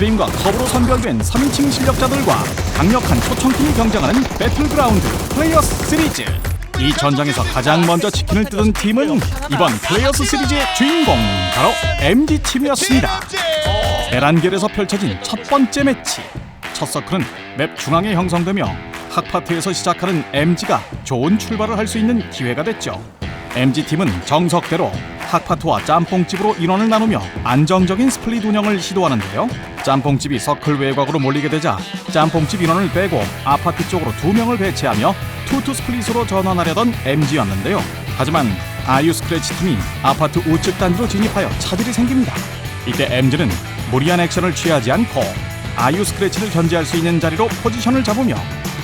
스크림과 컵으로 선별된 3인칭 실력자들과 강력한 초청팀이 경쟁하는 배틀그라운드 플레이어스 시리즈. 이 전장에서 가장 먼저 치킨을 뜯은 팀은 이번 플레이어스 시리즈의 주인공 바로 MG팀이었습니다. 에란겔에서 펼쳐진 첫 번째 매치. 첫 서클은 맵 중앙에 형성되며 학파트에서 시작하는 MG가 좋은 출발을 할 수 있는 기회가 됐죠. MG팀은 정석대로 학파트와 짬뽕집으로 인원을 나누며 안정적인 스플릿 운영을 시도하는데요. 짬뽕집이 서클 외곽으로 몰리게 되자 짬뽕집 인원을 빼고 아파트 쪽으로 두 명을 배치하며 투투 스플릿으로 전환하려던 MG였는데요. 하지만 아유 스크래치 팀이 아파트 우측 단지로 진입하여 차질이 생깁니다. 이때 MG는 무리한 액션을 취하지 않고 아유 스크래치를 견제할 수 있는 자리로 포지션을 잡으며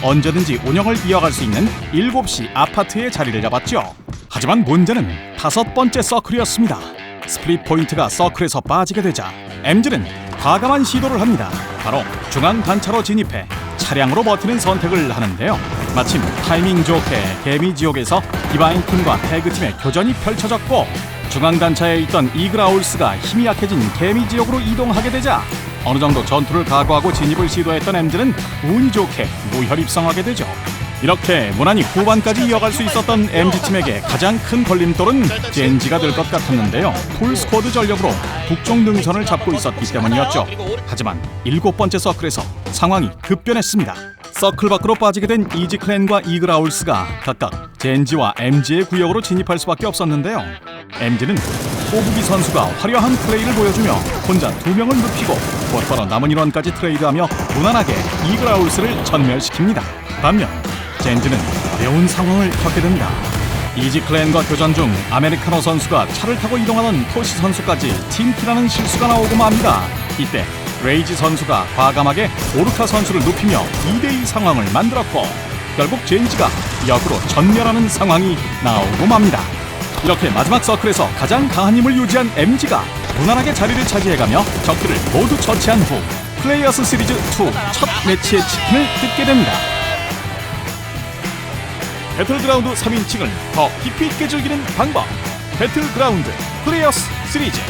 언제든지 운영을 이어갈 수 있는 7시 아파트의 자리를 잡았죠. 하지만 문제는 다섯 번째 서클이었습니다. 스플릿 포인트가 서클에서 빠지게 되자 MG는 과감한 시도를 합니다. 바로 중앙 단차로 진입해 차량으로 버티는 선택을 하는데요. 마침 타이밍 좋게 개미 지옥에서 디바인 팀과 태그 팀의 교전이 펼쳐졌고 중앙 단차에 있던 이그라울스가 힘이 약해진 개미 지역으로 이동하게 되자 어느 정도 전투를 각오하고 진입을 시도했던 MG는 운이 좋게 무혈 입성하게 되죠. 이렇게 무난히 후반까지 이어갈 수 있었던 MG팀에게 가장 큰 걸림돌은 젠지가 될 것 같았는데요. 풀 스쿼드 전력으로 북쪽 능선을 잡고 있었기 때문이었죠. 하지만 일곱 번째 서클에서 상황이 급변했습니다. 서클 밖으로 빠지게 된 이지 클랜과 이그라울스가 각각 젠지와 MG의 구역으로 진입할 수밖에 없었는데요. MG는 호부기 선수가 화려한 플레이를 보여주며 혼자 두 명을 눕히고 곧바로 남은 인원까지 트레이드하며 무난하게 이그라울스를 전멸시킵니다. 반면 젠지는 어려운 상황을 겪게 됩니다. 이지 클랜과 교전 중 아메리카노 선수가 차를 타고 이동하던 토시 선수까지 팀키라는 실수가 나오고 맙니다. 이때 레이지 선수가 과감하게 오르카 선수를 눕히며 2대2 상황을 만들었고 결국 젠지가 역으로 전멸하는 상황이 나오고 맙니다. 이렇게 마지막 서클에서 가장 강한 힘을 유지한 MG가 무난하게 자리를 차지해가며 적들을 모두 처치한 후 플레이어스 시리즈 2 첫 매치의 치킨을 뜯게 됩니다. 배틀그라운드 3인칭을 더 깊이 있게 즐기는 방법. 배틀그라운드 플레이어스 시리즈